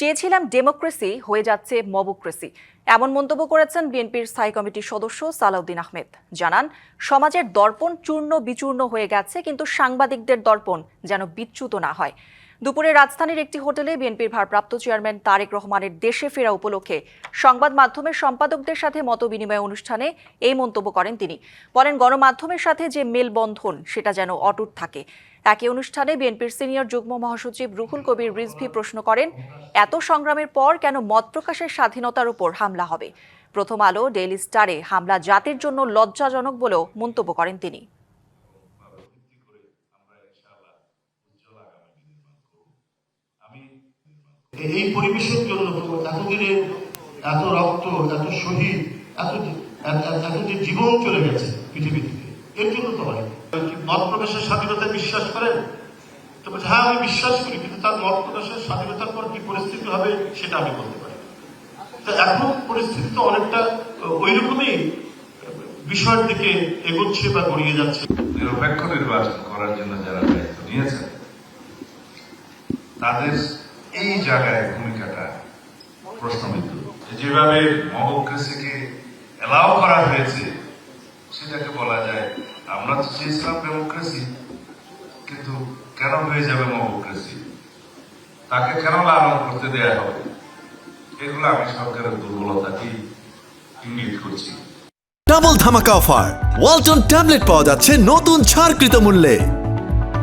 চেয়েছিলাম ডেমোক্রেসি, হয়ে যাচ্ছে মবোক্রেসি। এমন মন্তব্য করেছেন বিএনপির স্থায়ী কমিটির সদস্য সালাউদ্দিন আহমেদ। জানান, সমাজের দর্পণ চূর্ণ বিচূর্ণ হয়ে গেছে, কিন্তু সাংবাদিকদের দর্পণ যেন বিচ্যুত না হয়। দুপুরে রাজধানীর একটি হোটেলে বিএনপির ভারপ্রাপ্ত চেয়ারম্যান তারেক রহমানের দেশে ফেরা উপলক্ষে সংবাদ মাধ্যমের সম্পাদকদের সাথে মতবিনিময় অনুষ্ঠানে এই মন্তব্য করেন তিনি। বলেন, গণমাধ্যমের সাথে যে মেলবন্ধন, সেটা যেন অটুট থাকে। একই অনুষ্ঠানে বিএনপির সিনিয়র যুগ্ম মহাসচিব রুহুল কবির রিজভি প্রশ্ন করেন, এত সংগ্রামের পর কেন মত প্রকাশের স্বাধীনতার উপর হামলা হবে? প্রথম আলো, ডেইলি স্টারে হামলা জাতির জন্য লজ্জাজনক বলেও মন্তব্য করেন তিনি। এই পরিবেশের জন্য এতদিনের এত রক্ত, এত শহীদ, এত এত- জীবন চলে গেছে পৃথিবী থেকে এর জন্য তো হয়। মত প্রকাশের স্বাধীনতায় বিশ্বাস করেন? তো হ্যাঁ আমি বিশ্বাস করি, কিন্তু তার মত প্রকাশের স্বাধীনতার পর কি পরিস্থিতি হবে সেটা আমি বলতে পারি। তো এখন পরিস্থিতি তো অনেকটা ওই রকমই বিষয়ের দিকে এগোচ্ছে বা গড়িয়ে যাচ্ছে। নিরপেক্ষ নির্বাচন করার জন্য যারা দায়িত্ব নিয়েছেন, তাদের এই জায়গায় ভূমিকাটা প্রশ্নবিদ্ধ যেভাবে মহক্রেসিকে এলাও করা হয়েছে, সেটাকে বলা যায়, আমরা তো চেয়েছিলাম ডেমোক্রেসি কিন্তু কেন হয়ে যাবে মহক্রেসি তাকে কেন লালন করতে দেয়া হবে? এগুলো আমি সরকারের দুর্বলতাকেই ইঙ্গিত করছি। ডাবল ধামাকা অফার। ওয়ালটন ট্যাবলেট পাওয়া যাচ্ছে নতুন ছাড়কৃত মূল্যে।